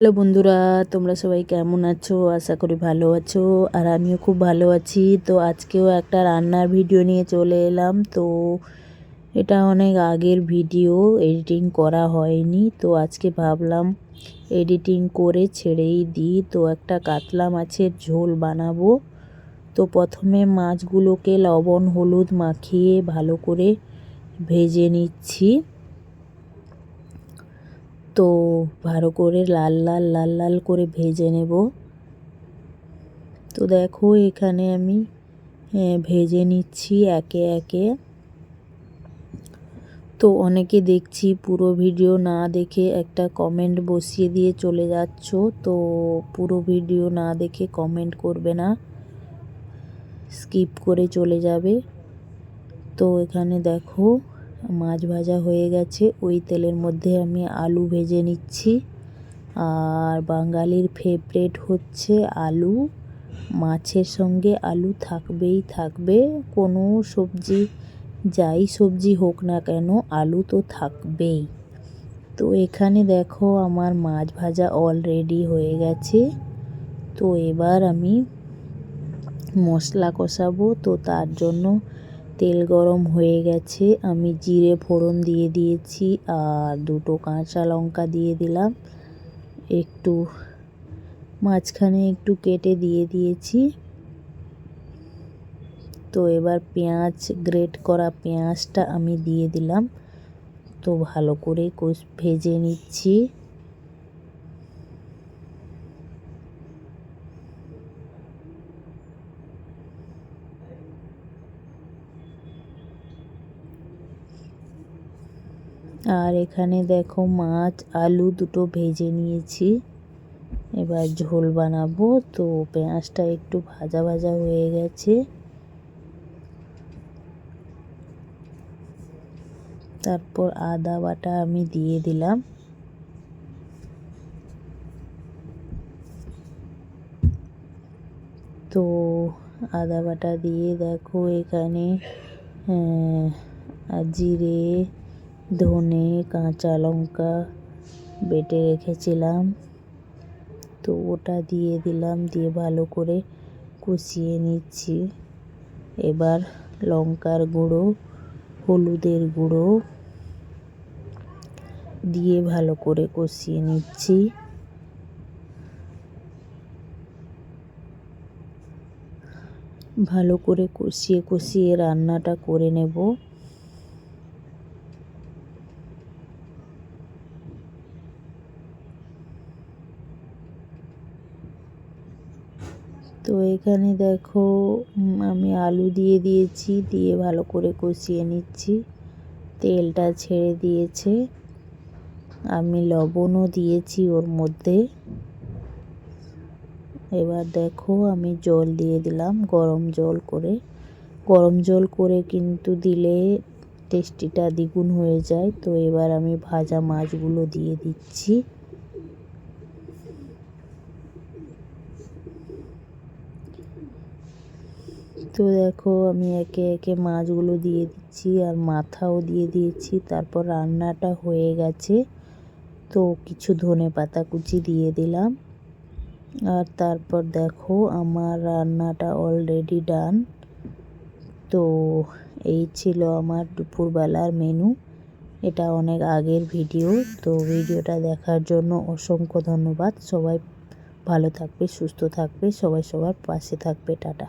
Hello বন্ধুরা, তোমরা সবাই কেমন আছো? আশা করি ভালো আছো, আর আমিও খুব ভালো আছি। তো আজকেও একটা রান্নার ভিডিও নিয়ে চলে এলাম। তো এটা অনেক আগের ভিডিও, এডিটিং করা হয়নি। তো আজকে ভাবলাম এডিটিং করে ছেড়েই দিই। তো একটা কাতলা মাছের ঝোল বানাবো। তো প্রথমে মাছগুলোকে লবণ, হলুদ মাখিয়ে ভালো করে ভেজে নিচ্ছি। তো ভালো করে লাল লাল লাল লাল করে ভেজে নেব। তো দেখো এখানে আমি ভেজে নিচ্ছি একে একে। তো অনেকে দেখছি পুরো ভিডিও না দেখে একটা কমেন্ট বসিয়ে দিয়ে চলে যাচ্ছ, তো পুরো ভিডিও না দেখে কমেন্ট করবে না। স্কিপ করে চলে যাবে। তো এখানে দেখো মাছ ভাজা হয়ে গেছে। ওই তেলের মধ্যে আমি আলু ভেজে নিচ্ছি। আর বাঙালির ফেভারেট হচ্ছে আলু। মাছের সঙ্গে আলু থাকবেই থাকবে। কোনো সবজি, যাই সবজি হোক না কেন, আলু তো থাকবেই। তো এখানে দেখো আমার মাছ ভাজা অলরেডি হয়ে গেছে। তো এবার আমি মশলা কষাবো। তো তার জন্য তেল গরম হয়ে গেছে। আমি জিরে ফোড়ন দিয়ে দিয়েছি আর দুটো কাঁচা লঙ্কা দিয়ে দিলাম। একটু মাঝখানে একটু কেটে দিয়ে দিয়েছি। তো এবার পেঁয়াজ, গ্রেট করা পেঁয়াজটা আমি দিয়ে দিলাম। তো ভালো করে ভেজে নিচ্ছি। আর এখানে দেখো মাছ, আলু দুটো ভেজে নিয়েছি। এবার ঝোল বানাবো। তো পেঁয়াজটা একটু ভাজা ভাজা হয়ে গেছে। তারপর আদা বাটা আমি দিয়ে দিলাম। তো আদা বাটা দিয়ে দেখো এখানে জিরে ধনে, কাঁচা লঙ্কা বেটে রেখেছিলাম। তো ওটা দিয়ে দিলাম, দিয়ে ভালো করে কষিয়ে নিচ্ছি। এবার লঙ্কার গুঁড়ো, হলুদের গুঁড়ো দিয়ে ভালো করে কষিয়ে নিচ্ছি। ভালো করে কষিয়ে কষিয়ে রান্নাটা করে নেব। তো এখানে দেখো আমি আলু দিয়ে দিয়েছি, দিয়ে ভালো করে কষিয়ে নিচ্ছি। তেলটা ছেড়ে দিয়েছে। আমি লবণও দিয়েছি ওর মধ্যে। এবার দেখো, আমি জল দিয়ে দিলাম, গরম জল করে। গরম জল করে কিন্তু দিলে টেস্টিটা দ্বিগুণ হয়ে যায়। তো এবার আমি ভাজা মাছগুলো দিয়ে দিচ্ছি। তো দেখো আমি একে একে মাছগুলো দিয়ে দিচ্ছি আর মাথাও দিয়ে দিয়েছি। তারপর রান্নাটা হয়ে গেছে। তো কিছু ধনে পাতা কুচি দিয়ে দিলাম। আর তারপর দেখো আমার রান্নাটা অলরেডি ডান তো এই ছিল আমার দুপুরবেলার মেনু এটা অনেক আগের ভিডিও তো ভিডিওটা দেখার জন্য অসংখ্য ধন্যবাদ। সবাই ভালো থাকবে, সুস্থ থাকবে। সবাই সবার পাশে থাকবে। টাটা।